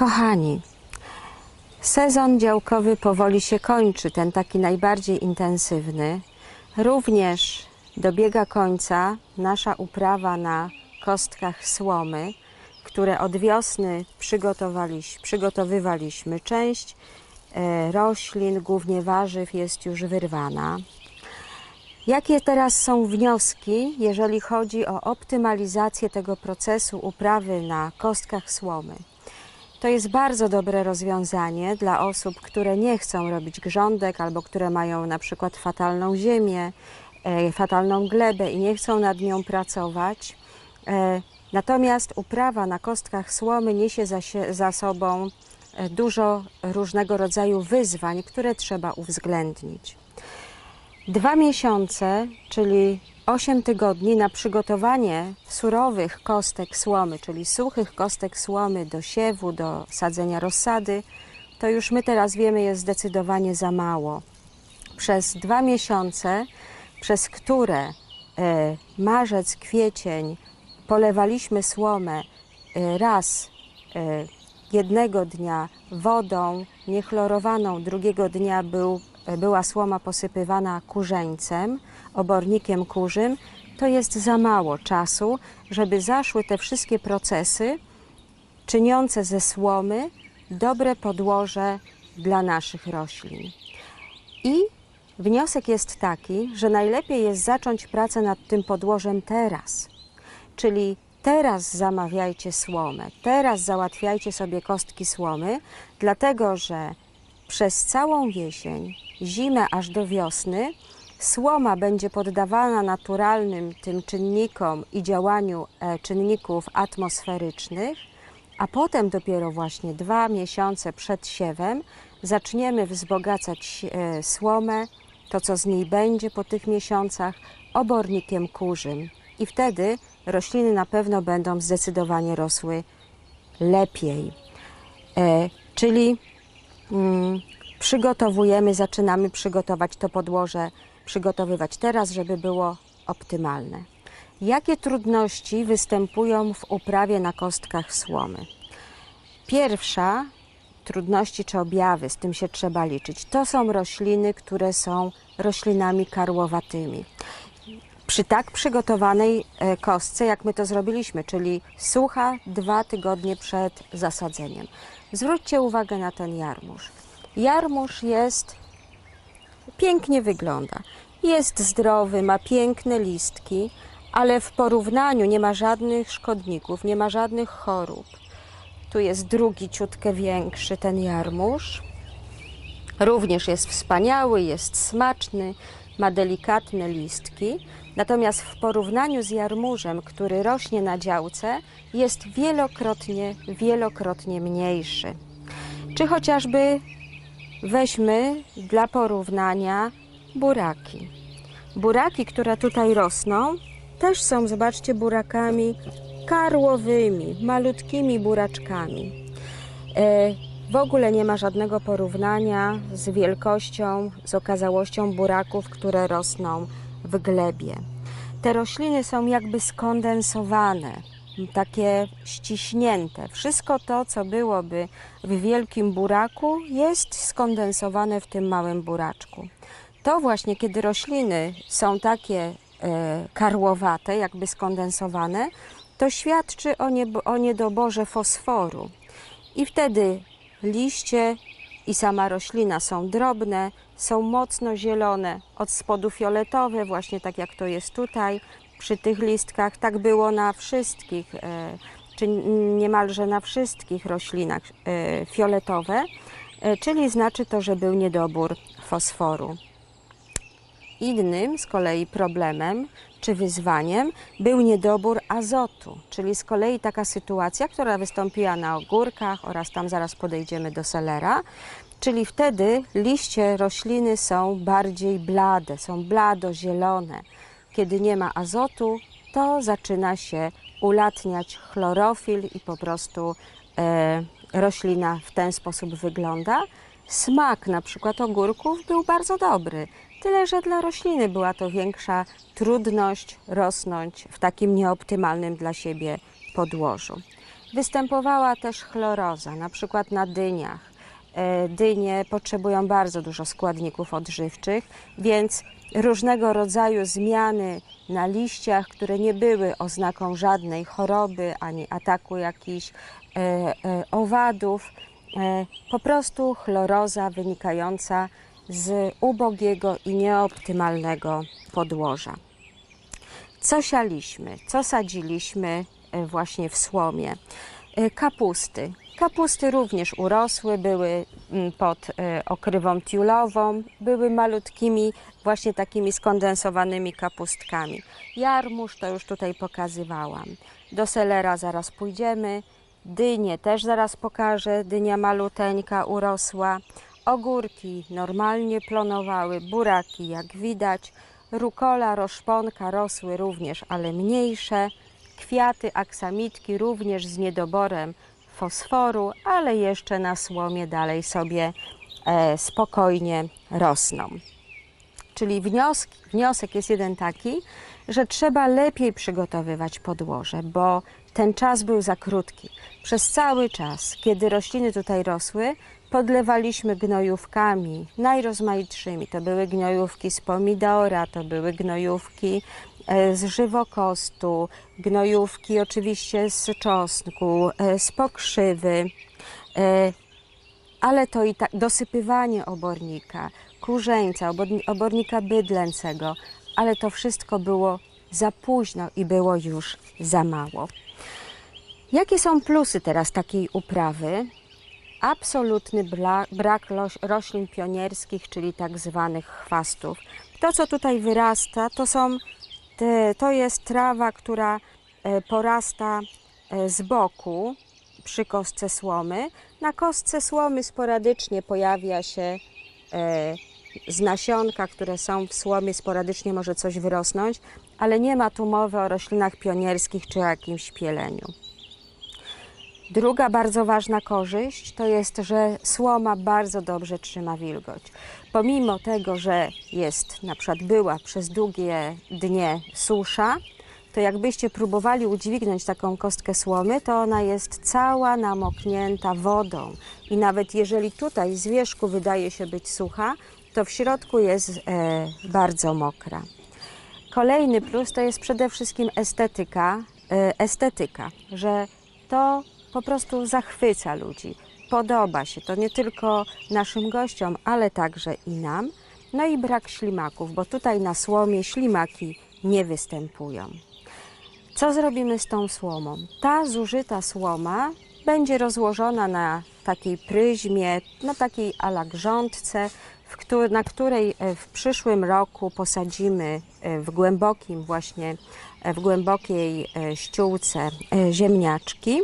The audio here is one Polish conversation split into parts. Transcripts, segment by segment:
Kochani, sezon działkowy powoli się kończy, ten taki najbardziej intensywny. Również dobiega końca nasza uprawa na kostkach słomy, które od wiosny przygotowywaliśmy. Część e, roślin, głównie warzyw, jest już wyrwana. Jakie teraz są wnioski, jeżeli chodzi o optymalizację tego procesu uprawy na kostkach słomy? To jest bardzo dobre rozwiązanie dla osób, które nie chcą robić grządek albo które mają na przykład fatalną ziemię, fatalną glebę i nie chcą nad nią pracować. E, natomiast uprawa na kostkach słomy niesie za, sie- za sobą e, dużo różnego rodzaju wyzwań, które trzeba uwzględnić. Dwa miesiące, czyli 8 tygodni na przygotowanie surowych kostek słomy, czyli suchych kostek słomy do siewu, do sadzenia rozsady, to już my teraz wiemy jest zdecydowanie za mało. Przez dwa miesiące, przez które e, marzec, kwiecień polewaliśmy słomę e, raz e, jednego dnia wodą niechlorowaną, drugiego dnia był, była słoma posypywana kurzeńcem, obornikiem kurzym, to jest za mało czasu, żeby zaszły te wszystkie procesy czyniące ze słomy dobre podłoże dla naszych roślin. I wniosek jest taki, że najlepiej jest zacząć pracę nad tym podłożem teraz. Czyli teraz zamawiajcie słomę, teraz załatwiajcie sobie kostki słomy, dlatego że przez całą jesień, zimę aż do wiosny, słoma będzie poddawana naturalnym tym czynnikom i działaniu e, czynników atmosferycznych, a potem dopiero właśnie dwa miesiące przed siewem zaczniemy wzbogacać e, słomę, to co z niej będzie po tych miesiącach, obornikiem kurzym. I wtedy rośliny na pewno będą zdecydowanie rosły lepiej. E, czyli mm, przygotowujemy, zaczynamy przygotować to podłoże, przygotowywać teraz, żeby było optymalne. Jakie trudności występują w uprawie na kostkach słomy? Pierwsza trudności czy objawy, z tym się trzeba liczyć, to są rośliny, które są roślinami karłowatymi. Przy tak przygotowanej e, kostce, jak my to zrobiliśmy, czyli sucha dwa tygodnie przed zasadzeniem. Zwróćcie uwagę na ten jarmuż. Jarmuż jest pięknie wygląda. Jest zdrowy, ma piękne listki, ale w porównaniu nie ma żadnych szkodników, nie ma żadnych chorób. Tu jest drugi ciutkę większy ten jarmuż. Również jest wspaniały, jest smaczny, ma delikatne listki. Natomiast w porównaniu z jarmużem, który rośnie na działce, jest wielokrotnie, wielokrotnie mniejszy. Czy chociażby weźmy dla porównania buraki. Buraki, które tutaj rosną, też są, zobaczcie, burakami karłowymi, malutkimi buraczkami. E, W ogóle nie ma żadnego porównania z wielkością, z okazałością buraków, które rosną w glebie. Te rośliny są jakby skondensowane, takie ściśnięte. Wszystko to, co byłoby w wielkim buraku, jest skondensowane w tym małym buraczku. To właśnie, kiedy rośliny są takie e, karłowate, jakby skondensowane, to świadczy o, niebo, o niedoborze fosforu. I wtedy liście i sama roślina są drobne, są mocno zielone, od spodu fioletowe, właśnie tak jak to jest tutaj przy tych listkach. Tak było na wszystkich, e, czy niemalże na wszystkich roślinach e, fioletowe, e, czyli znaczy to, że był niedobór fosforu. Innym z kolei problemem czy wyzwaniem był niedobór azotu, czyli z kolei taka sytuacja, która wystąpiła na ogórkach oraz tam zaraz podejdziemy do selera, czyli wtedy liście rośliny są bardziej blade, są blado-zielone. Kiedy nie ma azotu, to zaczyna się ulatniać chlorofil i po prostu e, roślina w ten sposób wygląda. Smak na przykład ogórków był bardzo dobry, tyle że dla rośliny była to większa trudność rosnąć w takim nieoptymalnym dla siebie podłożu. Występowała też chloroza, na przykład na dyniach. E, Dynie potrzebują bardzo dużo składników odżywczych, więc różnego rodzaju zmiany na liściach, które nie były oznaką żadnej choroby ani ataku jakichś e, e, owadów, po prostu chloroza wynikająca z ubogiego i nieoptymalnego podłoża. Co sialiśmy, co sadziliśmy e, właśnie w słomie? E, Kapusty. Kapusty również urosły, były mm, pod e, okrywą tiulową, były malutkimi, właśnie takimi skondensowanymi kapustkami. Jarmuż to już tutaj pokazywałam. Do selera zaraz pójdziemy. Dynie też zaraz pokażę. Dynia maluteńka urosła. Ogórki normalnie plonowały, buraki jak widać. Rukola, roszponka rosły również, ale mniejsze. Kwiaty aksamitki również z niedoborem fosforu, ale jeszcze na słomie dalej sobie e, spokojnie rosną. Czyli wniosek, wniosek jest jeden taki, że trzeba lepiej przygotowywać podłoże, bo ten czas był za krótki. Przez cały czas, kiedy rośliny tutaj rosły, podlewaliśmy gnojówkami najrozmaitszymi. To były gnojówki z pomidora, to były gnojówki e, z żywokostu, gnojówki oczywiście z czosnku, e, z pokrzywy. e, ale to i tak dosypywanie obornika, kurzeńca, oborni- obornika bydlęcego, ale to wszystko było za późno i było już za mało. Jakie są plusy teraz takiej uprawy? Absolutny brak roślin pionierskich, czyli tak zwanych chwastów. To, co tutaj wyrasta, to są to jest trawa, która e, porasta e, z boku przy kostce słomy. Na kostce słomy sporadycznie pojawia się e, z nasionka, które są w słomie, sporadycznie może coś wyrosnąć, ale nie ma tu mowy o roślinach pionierskich czy o jakimś pieleniu. Druga bardzo ważna korzyść to jest, że słoma bardzo dobrze trzyma wilgoć. Pomimo tego, że jest, na przykład była przez długie dnie susza, to jakbyście próbowali udźwignąć taką kostkę słomy, to ona jest cała namoknięta wodą. I nawet jeżeli tutaj z wierzchu wydaje się być sucha, to w środku jest e, bardzo mokra. Kolejny plus to jest przede wszystkim estetyka, e, estetyka, że to po prostu zachwyca ludzi. Podoba się to nie tylko naszym gościom, ale także i nam. No i brak ślimaków, bo tutaj na słomie ślimaki nie występują. Co zrobimy z tą słomą? Ta zużyta słoma będzie rozłożona na takiej pryzmie, na takiej ala grządce, na której e, w przyszłym roku posadzimy e, w głębokim właśnie, e, w głębokiej ściółce ziemniaczki.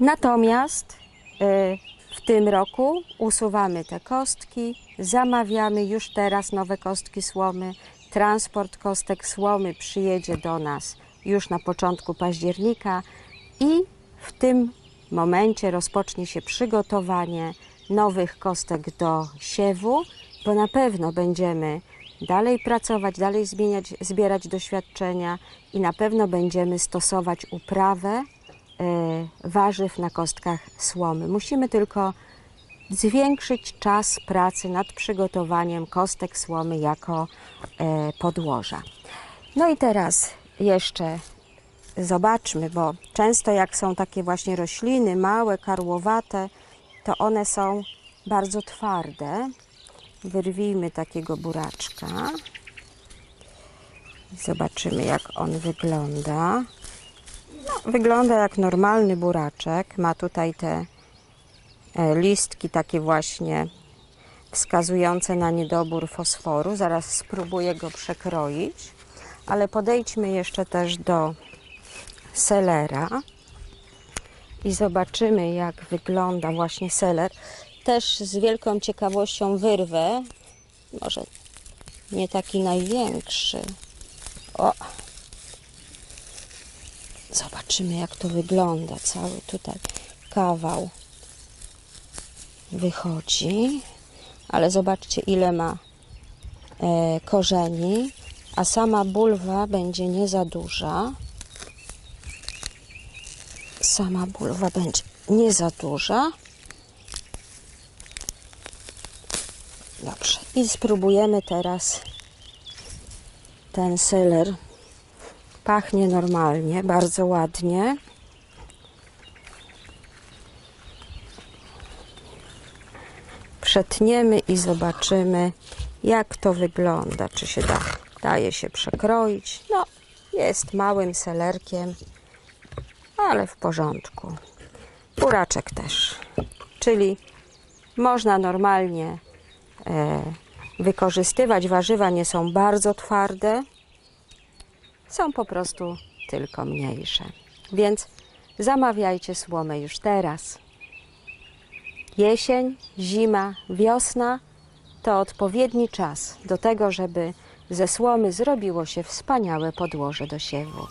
Natomiast e, w tym roku usuwamy te kostki, zamawiamy już teraz nowe kostki słomy. Transport kostek słomy przyjedzie do nas już na początku października i w tym momencie rozpocznie się przygotowanie nowych kostek do siewu, bo na pewno będziemy dalej pracować, dalej zmieniać, zbierać doświadczenia i na pewno będziemy stosować uprawę warzyw na kostkach słomy. Musimy tylko zwiększyć czas pracy nad przygotowaniem kostek słomy jako e, podłoża. No i teraz jeszcze zobaczmy, bo często jak są takie właśnie rośliny małe, karłowate, to one są bardzo twarde. Wyrwijmy takiego buraczka. Zobaczymy, jak on wygląda. No, wygląda jak normalny buraczek. Ma tutaj te e, listki takie właśnie wskazujące na niedobór fosforu. Zaraz spróbuję go przekroić, ale podejdźmy jeszcze też do selera i zobaczymy, jak wygląda właśnie seler. Też z wielką ciekawością wyrwę, może nie taki największy. O, Zobaczymy, jak to wygląda. Cały tutaj kawał wychodzi. Ale zobaczcie, ile ma e, korzeni, a sama bulwa będzie nie za duża. Sama bulwa będzie nie za duża. Dobrze. I spróbujemy teraz ten seler. Pachnie normalnie, bardzo ładnie. Przetniemy i zobaczymy, jak to wygląda. Czy się da, daje się przekroić? No, jest małym selerkiem, ale w porządku. Buraczek też, czyli można normalnie e, wykorzystywać. Warzywa nie są bardzo twarde, są po prostu tylko mniejsze. Więc zamawiajcie słomę już teraz. Jesień, zima, wiosna to odpowiedni czas do tego, żeby ze słomy zrobiło się wspaniałe podłoże do siewu.